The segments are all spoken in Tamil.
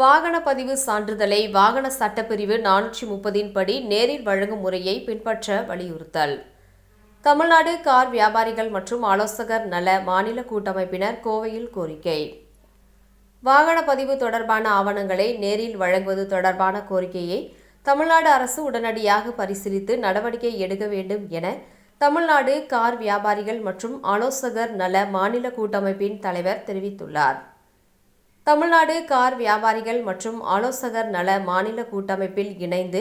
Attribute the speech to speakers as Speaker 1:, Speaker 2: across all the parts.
Speaker 1: வாகன பதிவு சான்றிதழை வாகன சட்டப்பிரிவு நானூற்றி முப்பதின் படி நேரில் வழங்கும் முறையை பின்பற்ற வலியுறுத்தல். தமிழ்நாடு கார் வியாபாரிகள் மற்றும் ஆலோசகர் நல மாநில கூட்டமைப்பினர் கோவையில் கோரிக்கை. வாகன பதிவு தொடர்பான ஆவணங்களை நேரில் வழங்குவது தொடர்பான கோரிக்கையை தமிழ்நாடு அரசு உடனடியாக பரிசீலித்து நடவடிக்கை எடுக்க வேண்டும் என தமிழ்நாடு கார் வியாபாரிகள் மற்றும் ஆலோசகர் நல மாநில கூட்டமைப்பின் தலைவர் தெரிவித்துள்ளார். தமிழ்நாடு கார் வியாபாரிகள் மற்றும் ஆலோசகர் நல மாநில கூட்டமைப்பில் இணைந்து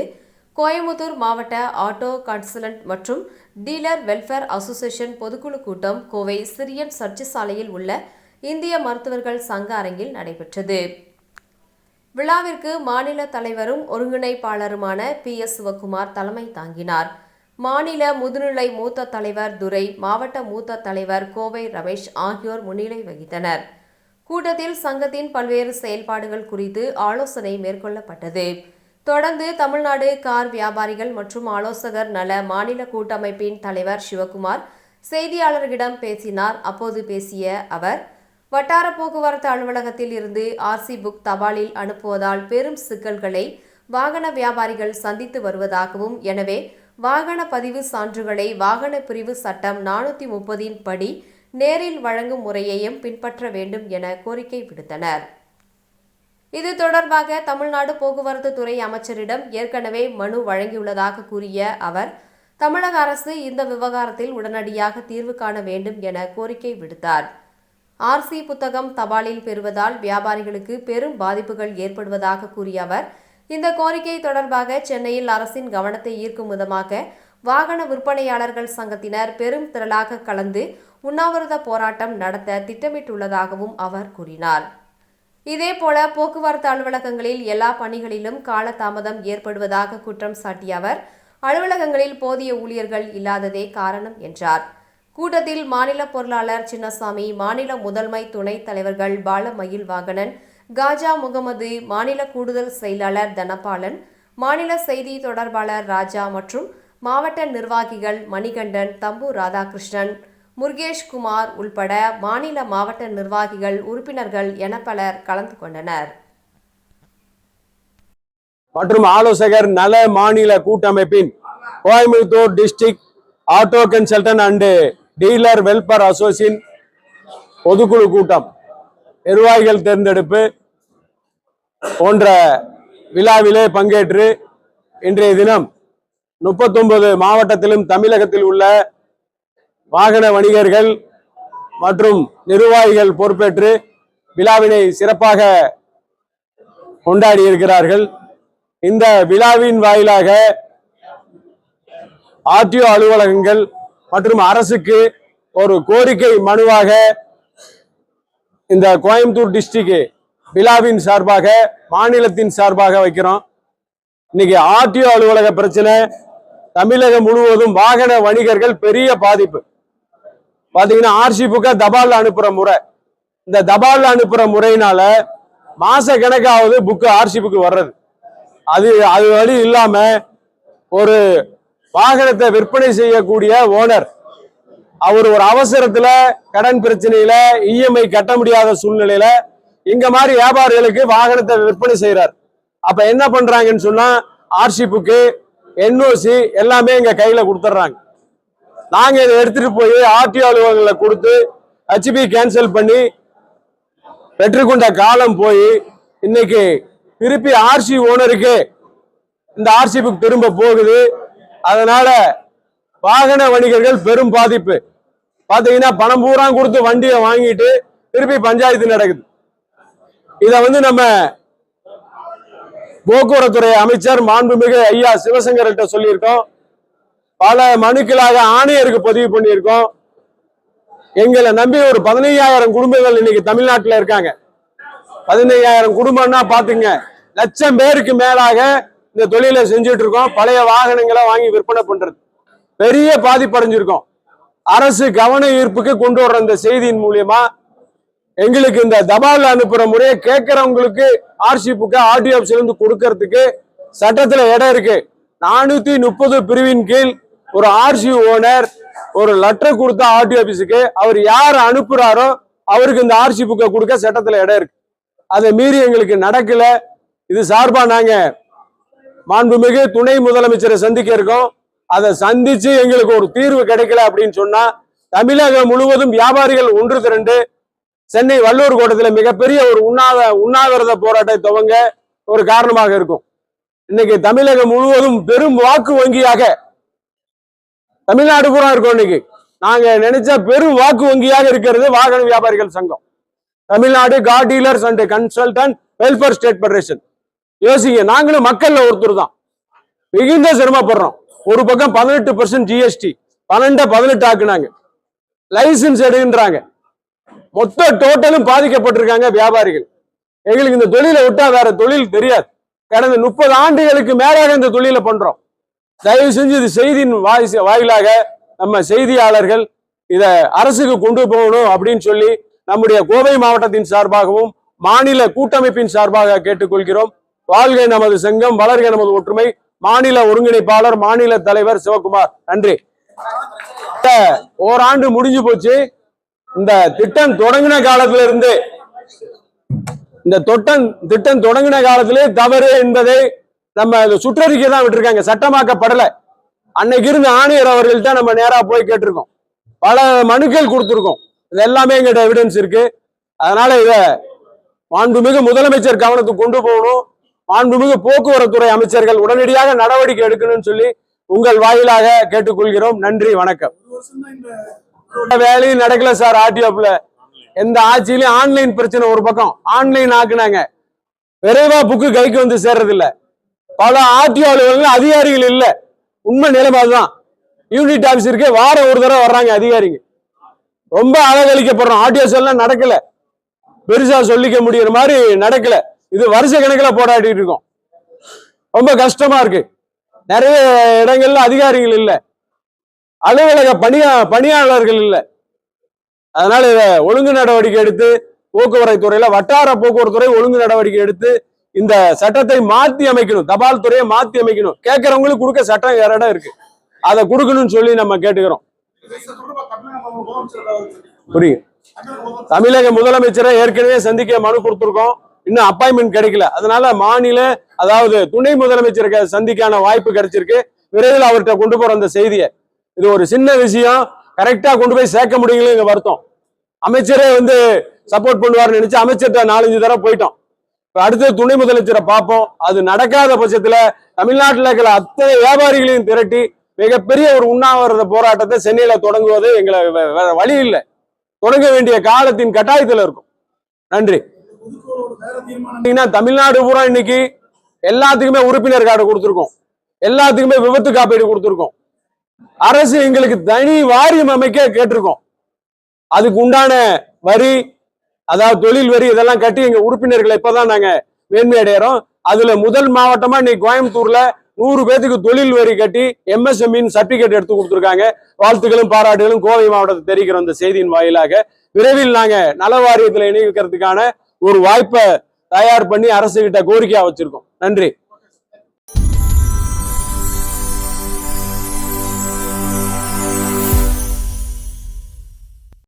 Speaker 1: கோயமுத்தூர் மாவட்ட ஆட்டோ கன்சல்டன்ட் மற்றும் டீலர் வெல்ஃபேர் அசோசியேஷன் பொதுக்குழு கூட்டம் கோவை சிரியன் சர்ச்சு சாலையில் உள்ள இந்திய மருத்துவர்கள் சங்க அரங்கில் நடைபெற்றது. விழாவிற்கு மாநில தலைவரும் ஒருங்கிணைப்பாளருமான பி எஸ் சிவகுமார் தலைமை தாங்கினார். மாநில முதுநிலை மூத்த தலைவர் துரை மாவட்ட மூத்த தலைவர் கோவை ரமேஷ் ஆகியோர் முன்னிலை வகித்தனர். கூட்டத்தில் சங்கத்தின் பல்வேறு செயல்பாடுகள் குறித்து ஆலோசனை மேற்கொள்ளப்பட்டது. தொடர்ந்து தமிழ்நாடு கார் வியாபாரிகள் மற்றும் ஆலோசகர் நல மாநில கூட்டமைப்பின் தலைவர் சிவகுமார் செய்தியாளர்களிடம் பேசினார். அப்போது பேசிய அவர் வட்டார போக்குவரத்து அலுவலகத்தில் இருந்து ஆர்சி புக் தபாலில் அனுப்புவதால் பெரும் சிக்கல்களை வாகன வியாபாரிகள் சந்தித்து வருவதாகவும் எனவே வாகன பதிவு சான்றுகளை வாகன பிரிவு சட்டம் நானூற்றி முப்பதின் படி நேரில் வழங்கும் முறையையும் பின்பற்ற வேண்டும் என கோரிக்கை விடுத்தனர். இது தொடர்பாக தமிழ்நாடு போக்குவரத்து துறை அமைச்சரிடம் ஏற்கனவே மனு வழங்கியுள்ளதாக கூறிய அவர் தமிழக அரசு இந்த விவகாரத்தில் உடனடியாக தீர்வு காண வேண்டும் என கோரிக்கை விடுத்தார். ஆர்சி புத்தகம் தபாலில் பெறுவதால் வியாபாரிகளுக்கு பெரும் பாதிப்புகள் ஏற்படுவதாக கூறிய அவர் இந்த கோரிக்கை தொடர்பாக சென்னையில் அரசின் கவனத்தை ஈர்க்கும் விதமாக வாகன விற்பனையாளர்கள் சங்கத்தினர் பெரும் திரளாக கலந்து உண்ணாவிரத போராட்டம் நடத்த திட்டமிட்டுள்ளதாகவும் அவர் கூறினார். இதேபோல போக்குவரத்து அலுவலகங்களில் எல்லா பணிகளிலும் காலதாமதம் ஏற்படுவதாக குற்றம் சாட்டிய அவர் அலுவலகங்களில் போதிய ஊழியர்கள் இல்லாததே காரணம் என்றார். கூட்டத்தில் மாநில பொருளாளர் சின்னசாமி மாநில முதன்மை துணைத் தலைவர்கள் பாலமயில் வாகனன் காஜா முகமது மாநில கூடுதல் செயலாளர் தனபாலன் மாநில செய்தி தொடர்பாளர் ராஜா மற்றும் மாவட்ட நிர்வாகிகள் மணிகண்டன் தம்பு ராதாகிருஷ்ணன் முருகேஷ் குமார் உள்பட மாநில மாவட்ட நிர்வாகிகள் உறுப்பினர்கள் என பலர் கலந்து கொண்டனர்.
Speaker 2: மற்றும் ஆலோசகர் நல மாநில கூட்டமைப்பின் Coimbatore district auto consultant and dealer welfare association பொதுக்குழு கூட்டம் நிர்வாகிகள் தேர்ந்தெடுப்பு போன்ற விழாவிலே பங்கேற்று இன்றைய தினம் முப்பத்தொன்பது மாவட்டத்திலும் தமிழகத்தில் உள்ள வாகன வணிகர்கள் மற்றும் நிர்வாகிகள் பொறுப்பேற்று விழாவினை சிறப்பாக கொண்டாடி இருக்கிறார்கள் இந்த விழாவின் வாயிலாக ஆர்டிஓ அலுவலகங்கள் மற்றும் அரசுக்கு ஒரு கோரிக்கை மனுவாக இந்த கோயம்புத்தூர் டிஸ்ட்ரிக்ட் விழாவின் சார்பாக மாநிலத்தின் சார்பாக வைக்கிறோம். இன்னைக்கு ஆர்டிஓ அலுவலக பிரச்சனை தமிழகம் முழுவதும் வாகன வணிகர்கள் பெரிய பாதிப்பு. பாத்தீங்கன்னா ஆர்சி புக்கை தபால் அனுப்புற முறை. இந்த தபால் அனுப்புற முறையினால மாச கணக்காவது புக்கு ஆர்சி புக்கு வர்றது. அது அது வழி இல்லாம ஒரு வாகனத்தை விற்பனை செய்யக்கூடிய ஓனர் அவர் ஒரு அவசரத்துல கடன் பிரச்சனையில இஎம்ஐ கட்ட முடியாத சூழ்நிலையில இங்க மாதிரி வியாபாரிகளுக்கு வாகனத்தை விற்பனை செய்யறார் அப்ப என்ன பண்றாங்கன்னு சொன்னா ஆர்சி புக்கு என்ஓசி எல்லாமே எங்க கையில கொடுத்துட்றாங்க நாங்க இதை எடுத்துட்டு போய் ஆர்டிஓ அலுவலகங்களை கொடுத்து ஹெச்பி கேன்சல் பண்ணி பெற்றுக்கொண்ட காலம் போய் இன்னைக்கு திருப்பி ஆர்சி ஓனருக்கு இந்த ஆர்சி புக் திரும்ப போகுது. அதனால வாகன வணிகர்கள் பெரும் பாதிப்பு. பாத்தீங்கன்னா பணம் பூரா கொடுத்து வண்டியை வாங்கிட்டு திருப்பி பஞ்சாயத்து நடக்குது. இத வந்து நம்ம போக்குவரத்துறை அமைச்சர் மாண்புமிகு ஐயா சிவசங்கர்கிட்ட சொல்லியிருக்கோம். பல மனுக்களாக ஆணையருக்கு பதிவு பண்ணியிருக்கோம். எங்களை நம்பி ஒரு பதினையாயிரம் குடும்பங்கள் இன்னைக்கு தமிழ்நாட்டில் இருக்காங்க. பதினையாயிரம் குடும்பம்னா பாத்துங்க லட்சம் பேருக்கு மேலாக இந்த தொழிலை செஞ்சுட்டு இருக்கோம் பழைய வாகனங்களை வாங்கி விற்பனை பண்றது. பெரிய பாதிப்படைஞ்சிருக்கோம். அரசு கவன ஈர்ப்புக்கு கொண்டு வர்ற இந்த செய்தியின் மூலியமா எங்களுக்கு இந்த தபால் அனுப்புற முறையை கேட்கறவங்களுக்கு ஆர்சி புக்கை ஆர்டி ஆஃபீஸ்ல இருந்து கொடுக்கறதுக்கு சட்டத்துல இடம் இருக்கு. நானூத்தி முப்பது பிரிவின் கீழ் ஒரு ஆர்சி ஓனர் ஒரு லெட்டர் கொடுத்த ஆர்டி ஆபீஸுக்கு அவர் யார் அனுப்புறாரோ அவருக்கு இந்த ஆர்சி புக்கை கொடுக்க சட்டத்துல இடம் இருக்கு. அதை மீறி எங்களுக்கு நடக்கல. இது சார்பா நாங்க மாண்புமிகு துணை முதலமைச்சரை சந்திக்க இருக்கோம். அதை சந்திச்சு எங்களுக்கு ஒரு தீர்வு கிடைக்கல அப்படின்னு சொன்னா தமிழகம் முழுவதும் வியாபாரிகள் ஒன்று திரண்டு சென்னை வள்ளூர் கோட்டத்தில் மிகப்பெரிய ஒரு உண்ணாத உண்ணாவிரத போராட்டத்தை துவங்க ஒரு காரணமாக இருக்கும். இன்னைக்கு தமிழகம் முழுவதும் பெரும் வாக்கு வங்கியாக தமிழ்நாடு பூரா இருக்கும் இன்னைக்கு. நாங்க நினைச்ச பெரும் வாக்கு வங்கியாக இருக்கிறது வாகன வியாபாரிகள் சங்கம். Tamil Nadu car dealers and consultant welfare state federation. யோசிங்க நாங்களும் மக்கள்ல ஒருத்தர் தான். மிகுந்த சிரமப்படுறோம். ஒரு பக்கம் பதினெட்டு பர்சன்ட் ஜிஎஸ்டி பன்னெண்டை பதினெட்டு ஆக்குனாங்க. லைசன்ஸ் எடுன்றாங்க மொத்த டோட்டலும் பாதிக்கப்பட்டிருக்காங்க வியாபாரிகள். எங்களுக்கு இந்த தொழிலை விட்டா வேற தொழில் தெரியாது. கடந்த முப்பது ஆண்டுகளுக்கு மேலாக இந்த தொழிலை பண்றோம். தயவு செஞ்சு இது செய்தியின் வாய் வாயிலாக நம்ம செய்தியாளர்கள் இதை அரசுக்கு கொண்டு போகணும் அப்படின்னு சொல்லி நம்முடைய கோவை மாவட்டத்தின் சார்பாகவும் மாநில கூட்டமைப்பின் சார்பாக கேட்டுக்கொள்கிறோம். வாழ்க நமது சங்கம் வளர்க நமது ஒற்றுமை. மாநில ஒருங்கிணைப்பாளர் மாநில தலைவர் சிவகுமார். நன்றி. ஓராண்டு முடிஞ்சு போச்சு. இந்த திட்டம் தொடங்கின காலத்துல இருந்து இந்த தொட்டம் திட்டம் தொடங்கின காலத்திலே தவறு என்பதை நம்ம சுற்றறிக்கை தான் விட்டுருக்காங்க. சட்டமாக்கப்படல. அன்னைக்கு இருந்த ஆணையர் அவர்கள்ட்ட நம்ம நேரா போய் கேட்டிருக்கோம். பல மனுக்கள் கொடுத்துருக்கோம். இது எல்லாமே எங்கிட்ட எவிடன்ஸ் இருக்கு. அதனால இத மாண்புமிகு முதலமைச்சர் கவனத்துக்கு கொண்டு போகணும். மாண்புமிகு போக்குவரத்துறை அமைச்சர்கள் உடனடியாக நடவடிக்கை எடுக்கணும்னு சொல்லி உங்கள் வாயிலாக கேட்டுக்கொள்கிறோம். நன்றி வணக்கம். வேலையும் நடக்கல சார் ஆர்டிஓப்ல எந்த ஆட்சியிலும் ஆன்லைன் பிரச்சனை ஒரு பக்கம். ஆன்லைன் ஆக்குனாங்க. விரைவா புக்கு கைக்கு வந்து சேர்றது இல்ல பல ஆர்டிஓ அலுவலகங்கள் அதிகாரிகள் இல்ல. உண்மை நிலைமை அதுதான். யூனிட் ஆபீஸ் இருக்கே வாரம் ஒரு தடவை வர்றாங்க அதிகாரிங்க. ரொம்ப அழகழிக்கப்படுறோம் ஆர்டிஓஸ் எல்லாம் நடக்கல. பெருசா சொல்லிக்க முடியற மாதிரி நடக்கல. இது வருஷ கணக்கில் போராடிட்டு இருக்கோம். ரொம்ப கஷ்டமா இருக்கு. நிறைய இடங்கள்ல அதிகாரிகள் இல்லை. அலுவலக பணியா பணியாளர்கள் இல்லை. அதனால இதை ஒழுங்கு நடவடிக்கை எடுத்து போக்குவரத்து துறையில வட்டார போக்குவரத்து துறை ஒழுங்கு நடவடிக்கை எடுத்து இந்த சட்டத்தை மாத்தி அமைக்கணும். தபால் துறையை மாத்தி அமைக்கணும். கேட்கறவங்களுக்கு கொடுக்க சட்டம் வேற இடம் இருக்கு. அதை கொடுக்கணும்னு சொல்லி நம்ம கேட்டுக்கிறோம். புரியுது. தமிழக முதலமைச்சரை ஏற்கனவே சந்திக்க மனு கொடுத்துருக்கோம். இன்னும் அப்பாயின்மெண்ட் கிடைக்கல. அதனால மாநில அதாவது துணை முதலமைச்சருக்கு சந்திக்கான வாய்ப்பு கிடைச்சிருக்கு. விரைவில் அவர்கிட்ட கொண்டு போற அந்த செய்தியை இது ஒரு சின்ன விஷயம். கரெக்டா கொண்டு போய் சேர்க்க முடியலங்க வருத்தம். அமைச்சரே வந்து சப்போர்ட் பண்ணுவார்னு நினைச்சு அமைச்சர்கிட்ட நாலஞ்சு தடவை போயிட்டோம். இப்ப அடுத்து துணை முதலமைச்சரை பார்ப்போம். அது நடக்காத பட்சத்துல தமிழ்நாட்டில் இருக்கிற அத்தனை வியாபாரிகளையும் திரட்டி மிகப்பெரிய ஒரு உண்ணாவிரத போராட்டத்தை சென்னையில தொடங்குவது எங்களை வே- வேற வழி இல்லை. தொடங்க வேண்டிய காலத்தின் கட்டாயத்தில் இருக்கும். நன்றி. தமிழ்நாடு பூரா இன்னைக்கு எல்லாத்துக்குமே உறுப்பினர் கார்டு கொடுத்துருக்கோம். எல்லாத்துக்குமே விபத்து காப்பீடு கொடுத்துருக்கோம். அரசு எங்களுக்கு தனி வாரியம் அமைக்க கேட்டிருக்கோம். அதுக்கு உண்டான வரி அதாவது தொழில் வரி இதெல்லாம் கட்டி எங்க உறுப்பினர்களை இப்பதான் நாங்க மேன்மை அடையிறோம். அதுல முதல் மாவட்டமா இன்னைக்கு கோயம்புத்தூர்ல நூறு பேத்துக்கு தொழில் வரி கட்டி எம்எஸ்எம்இன் சர்டிபிகேட் எடுத்து கொடுத்துருக்காங்க. வாழ்த்துக்களும் பாராட்டுகளும் கோவை மாவட்டத்தை தெரிவிக்கிறோம் இந்த செய்தியின் வாயிலாக விரைவில் நாங்க நல வாரியத்துல இணைக்கிறதுக்கான ஒரு வாய்ப்பை தயார் பண்ணி அரசு கிட்ட கோரிக்கையா வச்சிருக்கோம். நன்றி.